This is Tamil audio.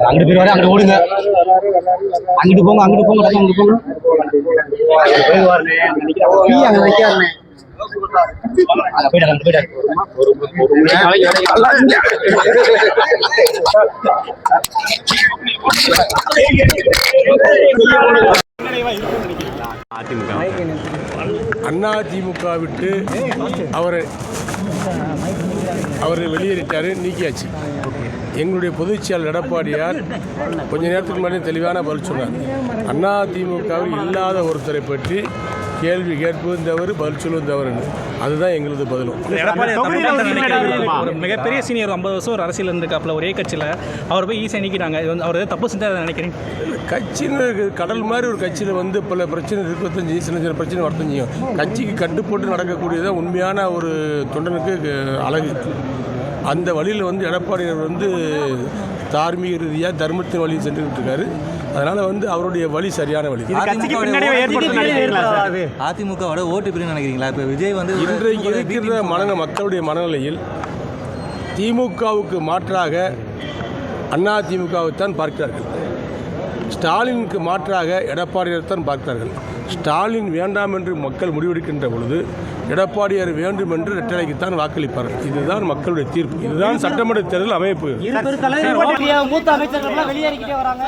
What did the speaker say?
அங்கிட்டு போய் வர அங்கிட்டு ஓடுங்க. அங்கிட்டு போங்க அங்கிட்டு போங்க டக்கு அங்கிட்டு போங்க. அங்க நிக்காதே அங்க போயிட்டாரு அங்க போயிட்டாரு அண்ணா திமுக விட்டு அவரை அவரை வெளியேறிட்டார் நீக்கியாச்சு. எங்களுடைய பொதுச்செயலர் எடப்பாடியார் கொஞ்ச நேரத்துக்கு முன்னாடி தெளிவான பதில் சொன்னார். அண்ணா திமுகவில் இல்லாத ஒருத்தரை பற்றி கேள்வி கேட்பதும் தவறு பதில் சொல்வதும் தவறுன்னு அதுதான் எங்களது பதிலும். மிகப்பெரிய சீனியர் ஐம்பது வருஷம் ஒரு அரசியல் இருந்திருக்காப்புல ஒரே கட்சியில். அவர் போய் ஈஸியாக நீக்கிட்டாங்க. இது வந்து அவர் ஏதோ தப்பு செஞ்சா நினைக்கிறீங்க கட்சின்னு. கடல் மாதிரி ஒரு கட்சியில் வந்து பல பிரச்சனை செய்யும் சின்ன சின்ன பிரச்சனை வரத்தான் செய்யும் கட்சிக்கு கட்டுப்பட்டு நடக்கக்கூடியதான் உண்மையான ஒரு தொண்டனுக்கு க- அழகு. அந்த வழியில் வந்து எடப்பாடியார் வந்து தார்மீக ரீதியாக தர்மத்தின் வழியில் சென்றுக்கிட்டு இருக்காரு அதனால் வந்து அவருடைய வழி சரியான வழி. அதிமுகவோட ஓட்டு பிரிவு நினைக்கிறீங்களா? இப்போ விஜய் வந்து இன்றைக்கு இருக்கிற மன மக்களுடைய மனநிலையில் திமுகவுக்கு மாற்றாக அண்ணா திமுகவைத்தான் பார்க்கிறார்கள். ஸ்டாலினுக்கு மாற்றாக எடப்பாடியார் தான் பார்க்கிறார்கள் ஸ்டாலின் வேண்டாம் என்று மக்கள் முடிவெடுக்கின்ற பொழுது எடப்பாடியார் வேண்டும் என்று ரெட்டலைக்குத்தான் வாக்களிப்பார்கள். இதுதான் மக்களுடைய தீர்ப்பு. இதுதான் சட்டமன்ற தேர்தல் அமைப்பு. அமைச்சர்கள் வெளியேறிக்கிட்டே வராங்க.